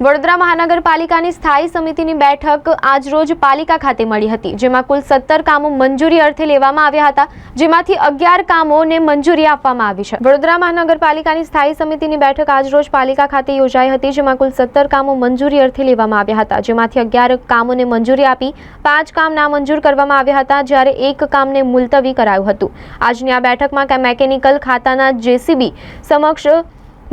વડોદરા મહાનગરપાલિકાની સ્થાયી સમિતિની બેઠક આજરોજ પાલિકા ખાતે મળી હતી, જેમાં કુલ સત્તર કામો મંજૂરી અર્થે લેવામાં આવ્યા હતા, જેમાંથી અગિયાર કામોને મંજૂરી આપવામાં આવી છે. વડોદરા મહાનગરપાલિકાની સ્થાયી સમિતિની બેઠક આજરોજ પાલિકા ખાતે યોજાઈ હતી, જેમાં કુલ સત્તર કામો મંજૂરી અર્થે લેવામાં આવ્યા હતા, જેમાંથી અગિયાર કામોને મંજૂરી આપી, પાંચ કામ નામંજૂર કરવામાં આવ્યા હતા, જ્યારે એક કામને મુલતવી કરાયું હતું. આજની આ બેઠકમાં મેકેનિકલ ખાતાના જેસીબી સમક્ષ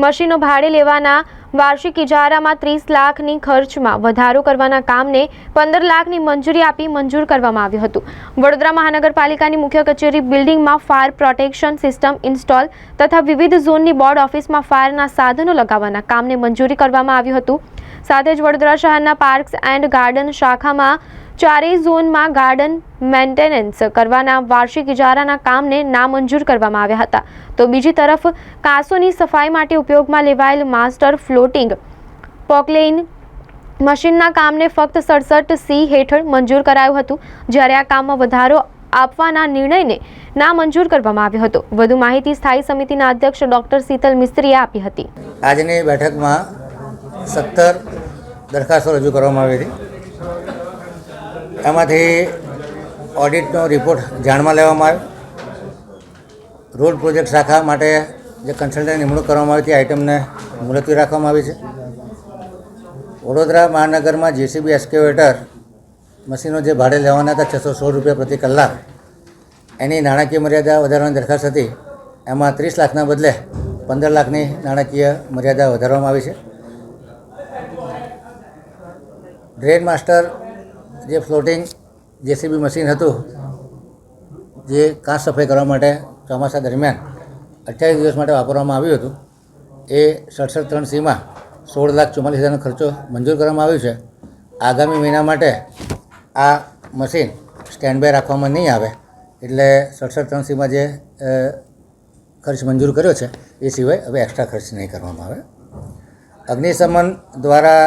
મશીનો ભાડે લેવાના વાર્ષિક ઇજારામાં ત્રીસ લાખની ખર્ચમાં વધારો કરવાના કામને પંદર લાખની મંજૂરી આપી મંજૂર કરવામાં આવ્યું હતું. વડોદરા મહાનગરપાલિકાની મુખ્ય કચેરી બિલ્ડિંગમાં ફાયર પ્રોટેક્શન સિસ્ટમ ઇન્સ્ટોલ તથા વિવિધ ઝોનની બોર્ડ ઓફિસમાં ફાયરના સાધનો લગાવવાના કામને મંજૂરી કરવામાં આવ્યું હતું. સાથે જ વડોદરા શહેરના પાર્ક્સ એન્ડ ગાર્ડન શાખામાં ચારેય ઝોનમાં ગાર્ડન મેન્ટેનન્સ કરવાના વાર્ષિક ઇજારાના કામને નામંજૂર કરવામાં આવ્યા હતા. તો બીજી તરફ, કાંસોની સફાઈ માટે ઉપયોગમાં લેવાયેલ માસ્ટર ફ્લોટિંગ પોકલેઇન મશીનના કામને ફક્ત સડસઠ સી હેઠળ મંજૂર કરાયું હતું, જ્યારે આ કામમાં વધારો આપવાના નિર્ણયને નામંજૂર કરવામાં આવ્યો હતો. વધુ માહિતી સ્થાયી સમિતિના અધ્યક્ષ ડોક્ટર શીતલ મિસ્ત્રીએ આપી હતી. આજની બેઠકમાં સત્તર દરખાસ્તો રજૂ કરવામાં આવી હતી. એમાંથી ઓડિટનો રિપોર્ટ જાણમાં લેવામાં આવ્યો. રોડ પ્રોજેક્ટ શાખા માટે જે કન્સલ્ટન્ટ નિમણૂક કરવામાં આવી હતી આઇટમને મુલતવી રાખવામાં આવી છે. વડોદરા મહાનગરમાં જેસીબી એસ્કેવેટર મશીનો જે ભાડે લેવાના હતા, છસો સોળ રૂપિયા પ્રતિ કલાક, એની નાણાકીય મર્યાદા વધારવાની દરખાસ્ત હતી. એમાં ત્રીસ લાખના બદલે પંદર લાખની નાણાકીય મર્યાદા વધારવામાં આવી છે. ડ્રેન માસ્ટર જે ફ્લોટિંગ જેસીબી મશીન હતું, જે કાચ સફાઈ કરવા માટે ચોમાસા દરમિયાન અઠ્યાવીસ દિવસ માટે વાપરવામાં આવ્યું હતું, એ સડસઠ ત્રણ સીમાં સોળ લાખ ચુમ્માલીસ હજારનો ખર્ચો મંજૂર કરવામાં આવ્યો છે. આગામી મહિના માટે આ મશીન સ્ટેન્ડ બાય રાખવામાં નહીં આવે, એટલે સડસઠ ત્રણ સીમાં જે ખર્ચ મંજૂર કર્યો છે, એ સિવાય હવે એક્સ્ટ્રા ખર્ચ નહીં કરવામાં આવે. અગ્નિશમન દ્વારા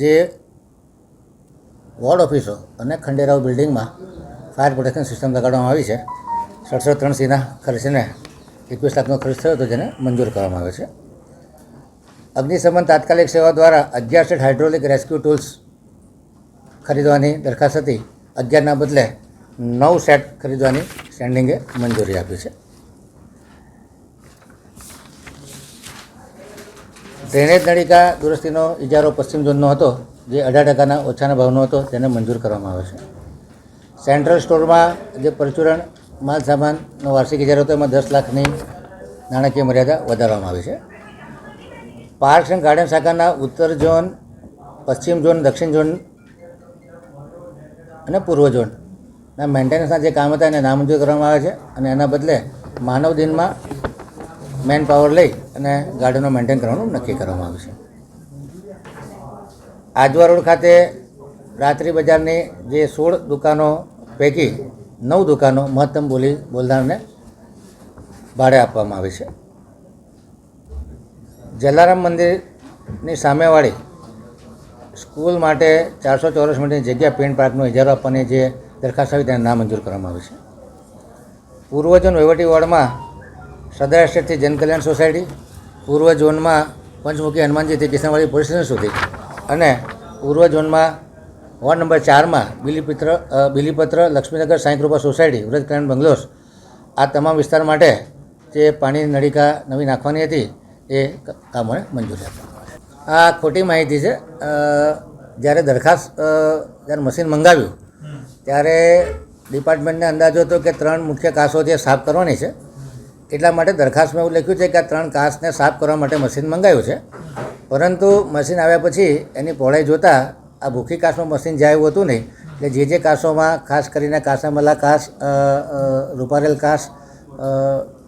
જે વોર્ડ ઓફિસો અને ખંડેરાવ બિલ્ડિંગમાં ફાયર પ્રોટેક્શન સિસ્ટમ લગાડવામાં આવી છે. સડસઠ ત્રણ સીના ખર્ચને એકવીસ લાખનો ખર્ચ થયો હતો જેને મંજૂર કરવામાં આવે છે. અગ્નિશમન તાત્કાલિક સેવા દ્વારા અગિયાર સેટ હાઇડ્રોલિક રેસ્ક્યુ ટૂલ્સ ખરીદવાની દરખાસ્ત હતી. અગિયારના બદલે નવ સેટ ખરીદવાની સ્ટેન્ડિંગે મંજૂરી આપી છે. ડ્રેનેજ નળિકા દુરસ્તીનો ઇજારો પશ્ચિમ ઝોનનો હતો. જે અઢાર ટકાના ઓછાના ભાવનો હતો તેને મંજૂર કરવામાં આવે છે. સેન્ટ્રલ સ્ટોરમાં જે પરચુરણ માલ સામાનનો વાર્ષિક ઇજારો હતો, એમાં દસ લાખની નાણાકીય મર્યાદા વધારવામાં આવી છે. પાર્ક્સ એન્ડ ગાર્ડન શાખાના ઉત્તર ઝોન, પશ્ચિમ ઝોન, દક્ષિણ ઝોન અને પૂર્વ ઝોનના મેન્ટેનન્સના જે કામ હતા એને નામંજૂર કરવામાં આવે છે અને એના બદલે માનવ દિનમાં મેન પાવર લઈ અને ગાર્ડનો મેન્ટેન કરવાનું નક્કી કરવામાં આવ્યું છે. આજવા રોડ ખાતે રાત્રિ બજારની જે સોળ દુકાનો પૈકી નવ દુકાનો મહત્તમ બોલી બોલનારને ભાડે આપવામાં આવી છે. જલારામ મંદિરની સામેવાળી સ્કૂલ માટે ચારસો ચોરસ મીટરની જગ્યા પેન્ટ પાર્કનો ઇજારો આપવાની જે દરખાસ્ત આવી તેને નામંજૂર કરવામાં આવી છે. પૂર્વ ઝોન વહીવટી વોર્ડમાં સદર એસ્ટેટથી જનકલ્યાણ સોસાયટી પૂર્વ ઝોનમાં પંચમુખી હનુમાનજીથી કિશનવાડી પોલીસ સ્ટેશન સુધી. અને પૂર્વ ઝોનમાં વોર્ડ નંબર ચારમાં બિલીપત્ર બિલીપત્ર લક્ષ્મીનગર સાંઈકૃપા સોસાયટી વ્રત કલ્યાણ બંગલોસ આ તમામ વિસ્તાર માટે જે પાણીની નળિકા નવી નાખવાની હતી, એ કામોને મંજૂરી આપવામાં આ ખોટી માહિતી છે. જ્યારે દરખાસ્ત જ્યારે મશીન મંગાવ્યું, ત્યારે ડિપાર્ટમેન્ટને અંદાજો હતો કે ત્રણ મુખ્ય કાસો જે સાફ કરવાની છે. એટલા માટે દરખાસ્તમાં એવું લખ્યું છે કે આ ત્રણ કાસને સાફ કરવા માટે મશીન મંગાવ્યું છે. પરંતુ મશીન આવ્યા પછી એની પહોળાઈ જોતાં આ ભૂખી કાસમાં મશીન જાય એવું હતું નહીં, એટલે જે જે કાસોમાં ખાસ કરીને કાસામલા કાસ રૂપારેલ કાસ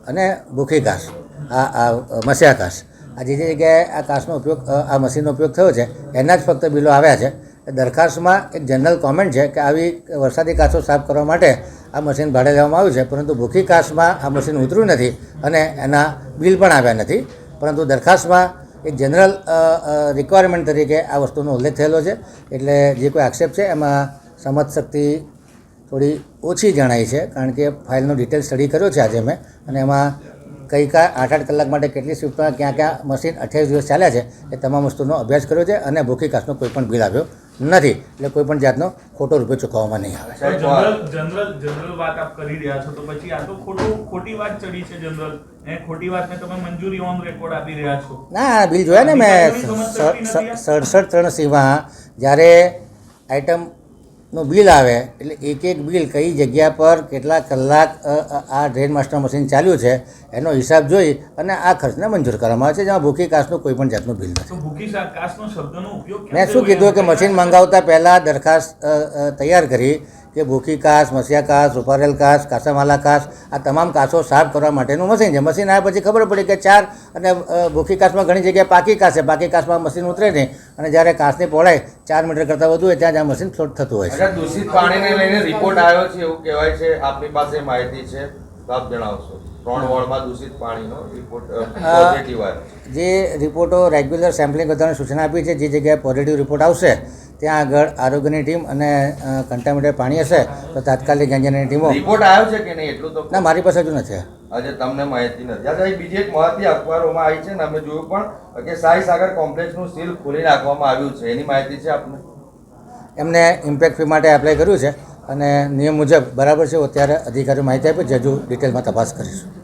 અને ભૂખી કાસ આ આ, મસ્યા કાસ આ જે જે જગ્યાએ આ કાસનો ઉપયોગ આ મશીનનો ઉપયોગ થયો છે, એના જ ફક્ત બિલો આવ્યા છે. દરખાસ્તમાં એક જનરલ કોમેન્ટ છે કે આવી વરસાદી કાચો સાફ કરવા માટે આ મશીન ભાડે લેવામાં આવ્યું છે, પરંતુ ભૂખી કાસમાં આ મશીન ઉતર્યું નથી અને એના બિલ પણ આવ્યા નથી. પરંતુ દરખાસ્તમાં એક જનરલ રિક્વાયરમેન્ટ તરીકે આ વસ્તુનો ઉલ્લેખ થયેલો છે. એટલે જે કોઈ આક્ષેપ છે એમાં સમજ શક્તિ થોડી ઓછી જણાય છે, કારણ કે ફાઇલનો ડિટેલ સ્ટડી કર્યો છે આજે મેં. અને એમાં કઈ કા, આઠ આઠ કલાક માટે કેટલી શિફ્ટમાં ક્યાં ક્યાં મશીન અઠ્યાવીસ દિવસ ચાલ્યા છે એ તમામ વસ્તુનો અભ્યાસ કર્યો છે અને ભૂખી કાસનો કોઈ પણ બિલ આવ્યો નથી. એટલે કોઈ પણ જાતનો ખોટો રૂપિયો ચૂકવવામાં નહીં આવે. જનરલ જનરલ જનરલ વાત આપ કરી રહ્યા છો તો પછી આ તો ખોટું ખોટી વાત ચડી છે જનરલ. એ ખોટી વાતને તમે મંજૂરી ઓન રેકોર્ડ આપી રહ્યા છો. ના બિલ જોયા ને મેં? સડસઠ ત્રણ સીમાં જ્યારે આઇટમનું બિલ આવે એટલે એક એક બિલ કઈ જગ્યા પર કેટલા કલાક આ ડ્રેન માસ્ટર મશીન ચાલ્યું છે એનો હિસાબ જોઈ અને આ ખર્ચને મંજૂર કરવામાં આવે છે જેમાં ભૂખી કાસનું કોઈ પણ જાતનું બિલ નથી. મેં શું કીધું કે મશીન મંગાવતા પહેલાં દરખાસ્ત તૈયાર કરી કે ભૂખી કાસ મસિયા કાસ સુપારેલ કાસ કાસામાલા કાસ આ તમામ કાસો સાફ કરવા માટેનું મશીન છે. મશીન આવ્યા પછી ખબર પડી કે ચાર અને ભૂખી કાસમાં ઘણી જગ્યાએ પાકી કાસ. છે પાકી કાસમાં મશીન ઉતરે નહીં. અને જ્યારે કાસની પહોળાઈ ચાર મીટર કરતાં વધુ હોય ત્યાં જ આ મશીન ફ્લોટ થતું હોય છે. દૂષિત પાણીને લઈને રિપોર્ટ આવ્યો છે એવું કહેવાય છે. આપની પાસે માહિતી છે. તો આપ જણાવશો. ત્રણ વોર્ડમાં દૂષિત પાણીનો રિપોર્ટ પોઝિટિવ આવ્યો જે રિપોર્ટો રેગ્યુલર સેમ્પલિંગ કરવાની સૂચના આપી છે જે જગ્યાએ પોઝિટિવ રિપોર્ટ આવશે ત્યાં આગળ આરોગ્યની ટીમ અને કન્ટામિનેટેડ પાણી હશે તો તાત્કાલિક એન્જિનિયરની ટીમો રિપોર્ટ આવ્યો છે કે નહીં? એટલું તો ના મારી પાસે હજુ નથી. આજે તમને માહિતી નથી. આજે બીજી એક માહિતી અખબારોમાં આવી છે ને અમે જોયું પણ કે સાઈ સાગર કોમ્પ્લેક્સનું સીલ ખોલી નાખવામાં આવ્યું છે. એની માહિતી છે આપને? એમને ઇમ્પેક્ટ ફી માટે એપ્લાય કર્યું છે અને નિયમ મુજબ બરાબર છે અત્યારે અધિકારીઓ માહિતી આપી છે હજુ ડિટેલમાં તપાસ કરીશું.